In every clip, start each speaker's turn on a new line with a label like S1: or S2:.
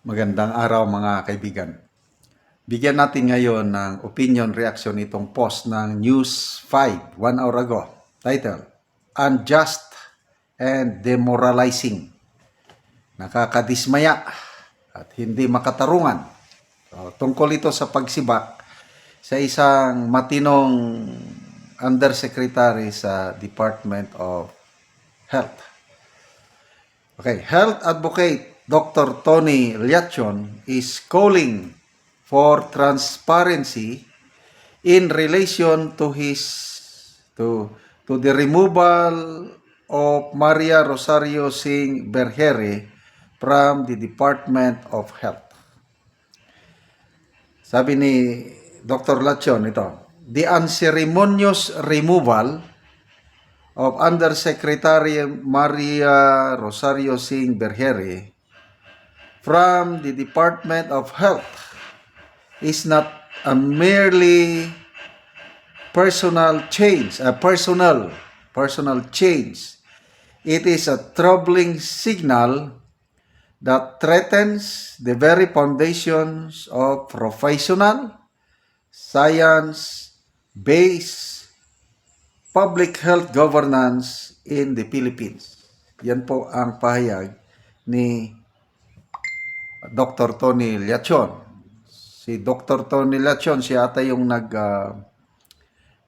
S1: Magandang araw mga kaibigan. Bigyan natin ngayon ng opinion reaction itong post ng News 5 one hour ago. Title, Unjust and Demoralizing. Nakakadismaya at hindi makatarungan. So, tungkol ito sa pagsibak sa isang matinong undersecretary sa Department of Health. Okay, health advocate Dr. Tony Liachon is calling for transparency in relation to his to to the removal of Maria Rosario Singh Berhere from the Department of Health. Sabi ni Dr. Lachon ito, the unceremonious removal of Undersecretary Maria Rosario Singh Berhere from the Department of Health is not a merely personal change, a personal personal change. It is a troubling signal that threatens the very foundations of professional science-based public health governance in the Philippines. Yan po ang pahayag ni Dr. Tony Liachon. Si Dr. Tony Liachon, siya ata yung nag ah,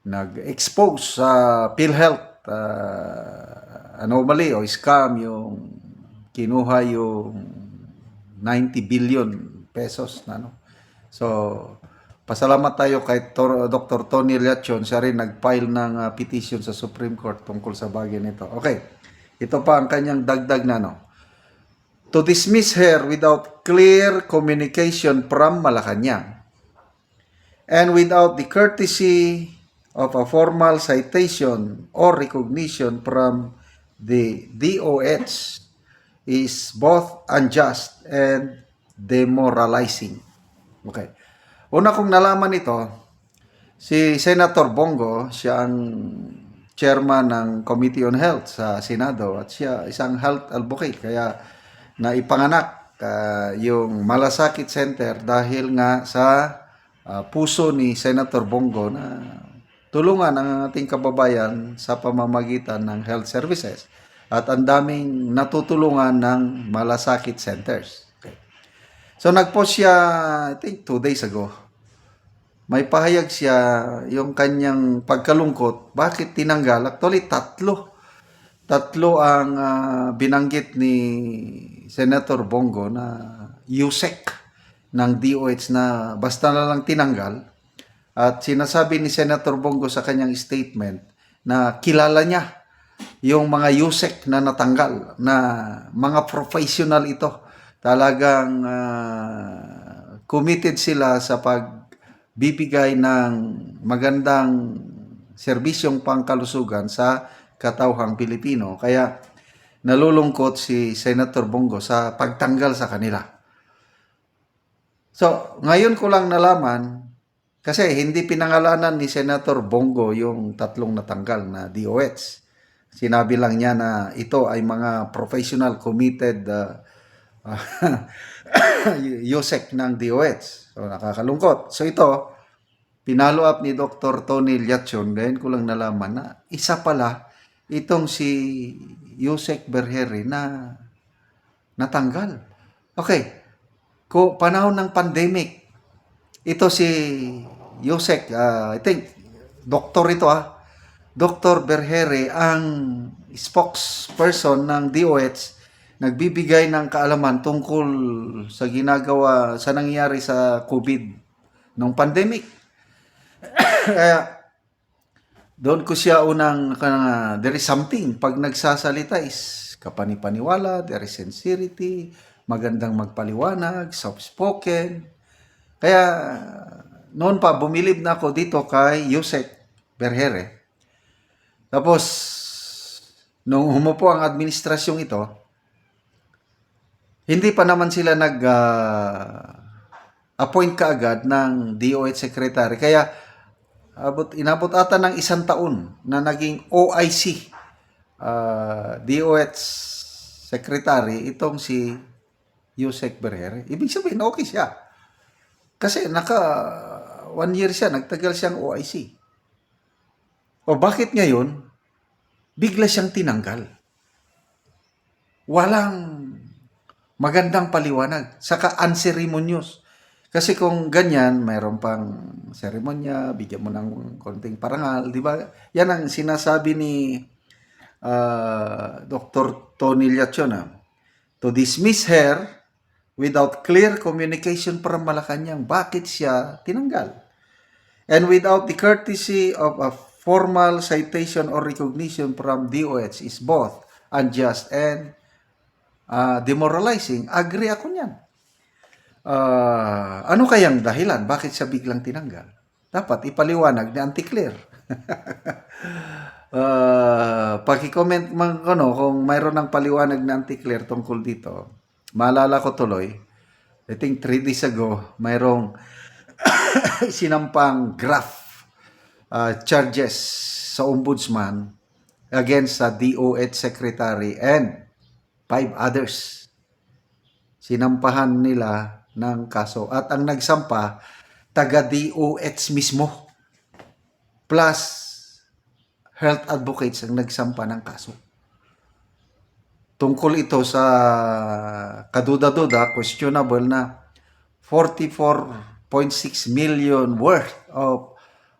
S1: nag-expose sa PhilHealth ah, anomaly o scam yung kinuha yung 90 billion pesos na no. So, pasalamat tayo kay Tor- Dr. Tony Liachon. Siya rin nag-file ng ah, petition sa Supreme Court tungkol sa bagay nito. Okay. Ito pa ang kanyang dagdag na no. To dismiss her without clear communication from Malacanang and without the courtesy of a formal citation or recognition from the DOH is both unjust and demoralizing. Okay. Una kong nalaman ito, si Senator Bongo, siya ang chairman ng Committee on Health sa Senado at siya isang health advocate kaya naipanganak ah, yung Malasakit Center dahil nga sa ah, puso ni Senator Bongo na tulungan ang ating kababayan sa pamamagitan ng health services at ang daming natutulungan ng Malasakit Centers. Okay. So nagpost siya I think two days ago may pahayag siya yung kanyang pagkalungkot. Bakit tinanggal? Actually, tatlo. Tatlo ang ah, binanggit ni Senator Bongo na USEC ng DOH na basta na lang tinanggal. At sinasabi ni Senator Bongo sa kanyang statement na kilala niya yung mga USEC na natanggal, na mga professional ito. Talagang ah, committed sila sa pagbibigay ng magandang serbisyong pangkalusugan sa katauhang Pilipino. Kaya nalulungkot si Senator Bongo sa pagtanggal sa kanila. So, ngayon ko lang nalaman, kasi hindi pinangalanan ni Senator Bongo yung tatlong natanggal na DOH. Sinabi lang niya na ito ay mga professional committed uh, USEC ng DOH. So, nakakalungkot. So, ito, pinalo up ni Dr. Tony Liachon, ngayon ko lang nalaman na isa pala itong si Yusek Berhere na natanggal. Okay, ko panahon ng pandemic, ito si Yusek, ah, I think, doktor ito ah, Dr. Berhere ang spokesperson ng DOH nagbibigay ng kaalaman tungkol sa ginagawa sa nangyari sa COVID nung pandemic. Kaya doon ko siya unang uh, there is something pag nagsasalita is kapanipaniwala, there is sincerity, magandang magpaliwanag, soft-spoken. Kaya noon pa bumilib na ako dito kay Yusek Berhere. Tapos nung humupo ang administrasyong ito, hindi pa naman sila nag ah, appoint kaagad ng DOH secretary. Kaya abot inabot ata ng isang taon na naging OIC ah, DOH secretary itong si Yusek Berhere. Ibig sabihin, okay siya. Kasi naka one year siya, nagtagal siyang OIC. O bakit ngayon, bigla siyang tinanggal? Walang magandang paliwanag. Saka unceremonious. Kasi kung ganyan, mayroon pang seremonya, bigyan mo ng konting parangal, di ba? Yan ang sinasabi ni ah, Dr. Tony Liachona. To dismiss her without clear communication from Malacanang, bakit siya tinanggal? And without the courtesy of a formal citation or recognition from DOH is both unjust and ah, demoralizing. Agree ako niyan. Ah, ano kayang dahilan? Bakit siya biglang tinanggal? Dapat ipaliwanag ni Auntie Claire. Ah, paki-comment man ano, kung mayroon ng paliwanag ni Auntie Claire tungkol dito. Maalala ko tuloy, I think 3 days ago, mayroong sinampang graph uh, charges sa ombudsman against sa DOH secretary and five others. Sinampahan nila ng kaso at ang nagsampa taga DOH mismo plus health advocates ang nagsampa ng kaso. Tungkol ito sa kaduda-duda, questionable na 44.6 million worth of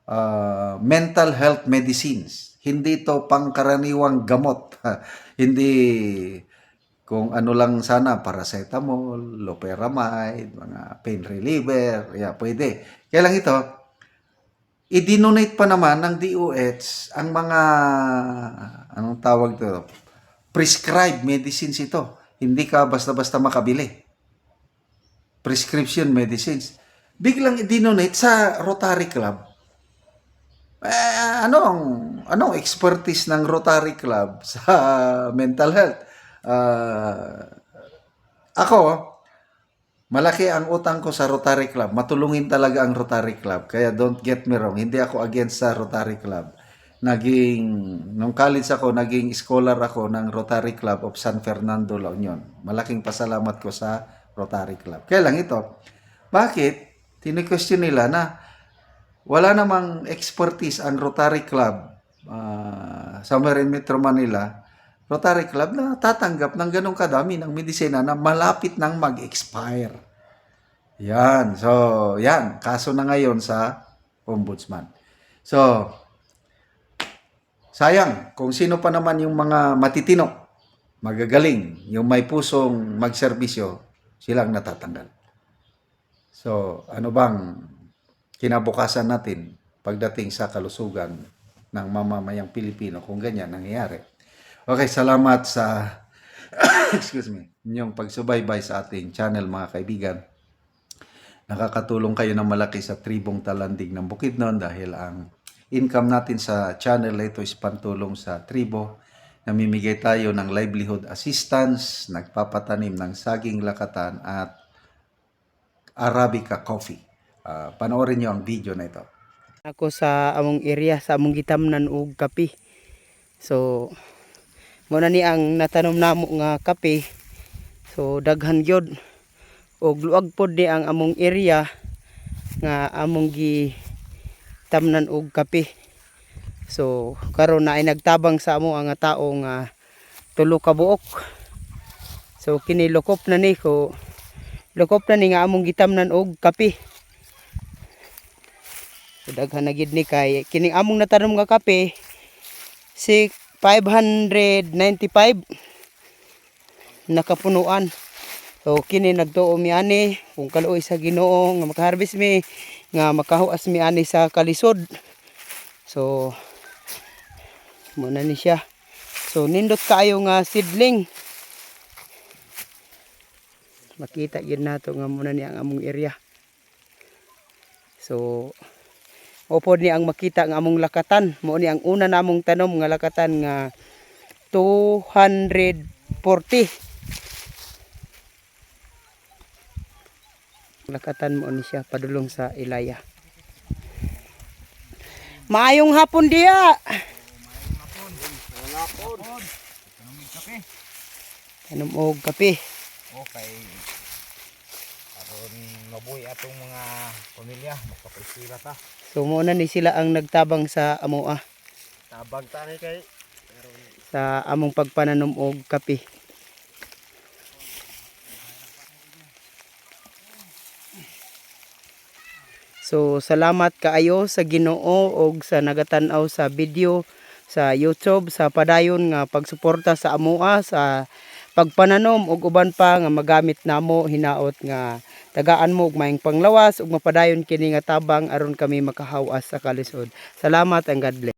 S1: uh, mental health medicines. Hindi ito pangkaraniwang gamot. Hindi kung ano lang sana, paracetamol, loperamide, mga pain reliever, yeah, pwede. Kaya lang ito, i-donate pa naman ng DOH ang mga, anong tawag to, prescribed medicines ito. Hindi ka basta-basta makabili. Prescription medicines. Biglang i-donate sa Rotary Club. Eh, anong, anong expertise ng Rotary Club sa mental health? Ah, ako, malaki ang utang ko sa Rotary Club. Matulungin talaga ang Rotary Club. Kaya don't get me wrong, hindi ako against sa Rotary Club. Naging, nung college ako, naging scholar ako ng Rotary Club of San Fernando, La Union. Malaking pasalamat ko sa Rotary Club. Kaya lang ito, bakit? Tini-question nila na wala namang expertise ang Rotary Club ah, somewhere in Metro Manila Rotary Club na tatanggap ng ganong kadami ng medisina na malapit nang mag-expire. Yan. So, yan. Kaso na ngayon sa ombudsman. So, sayang kung sino pa naman yung mga matitino, magagaling, yung may pusong magserbisyo, silang natatanggal. So, ano bang kinabukasan natin pagdating sa kalusugan ng mamamayang Pilipino kung ganyan nangyayari? Okay, salamat sa excuse me, inyong pagsubaybay sa ating channel mga kaibigan. Nakakatulong kayo ng malaki sa tribong talandig ng Bukidnon dahil ang income natin sa channel na ito is pantulong sa tribo. Namimigay tayo ng livelihood assistance, nagpapatanim ng saging lakatan at Arabica coffee. Ah, panoorin niyo ang video na ito.
S2: ako sa among area sa among gitamnan og kape. So mo na ni ang natanom namo nga kape. So daghan gyud og luag pod ni ang among area nga among gi tamnan og kape. So karon na ay nagtabang sa amo ang tao nga tulo ka buok. So kini lokop na ni ko lokop na ni nga among gitamnan og kape. So, daghan na gid ni kay kining among natanom nga kape si 595 nakapunuan. So kini nagtuo mi ani kung kaluoy sa Ginoo nga makaharvest mi nga makahuas mi ani sa kalisod. So muna ni siya. So nindot kaayo nga seedling. Makita gyud nato nga muna ni ang among area. So Opo ni ang makita nga among lakatan. Mo ni ang una namong tanom nga lakatan nga 240. Lakatan mo ni siya padulong sa Ilaya. Maayong hapon diya. Tanom og kape.
S3: Okay. aron mabuhi atong mga pamilya makaprisila ta
S2: So mo na ni sila ang nagtabang sa amo ah,
S3: tabang ta ni kay
S2: sa among pagpananom og kape. So salamat kaayo sa Ginoo og sa nagatan-aw sa video sa YouTube sa padayon nga pagsuporta sa amoa sa pagpananom og uban pa nga magamit namo hinaot nga tagaan mo og maayong panglawas ug mapadayon kini nga tabang aron kami makahawas sa kalisod. Salamat and God bless.